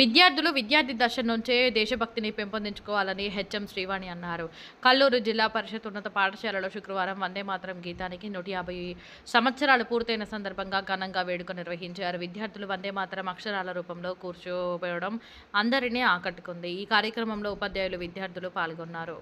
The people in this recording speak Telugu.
విద్యార్థులు విద్యార్థి దశ నుంచే దేశభక్తిని పెంపొందించుకోవాలని హెచ్ఎం శ్రీవాణి అన్నారు. కల్లూరు జిల్లా పరిషత్ ఉన్నత పాఠశాలలో శుక్రవారం వందే మాతరం గీతానికి నూట యాభై సంవత్సరాలు పూర్తయిన సందర్భంగా ఘనంగా వేడుక నిర్వహించారు. విద్యార్థులు వందే మాతరం అక్షరాల రూపంలో కూర్చోబోవడం అందరినీ ఆకట్టుకుంది. ఈ కార్యక్రమంలో ఉపాధ్యాయులు విద్యార్థులు పాల్గొన్నారు.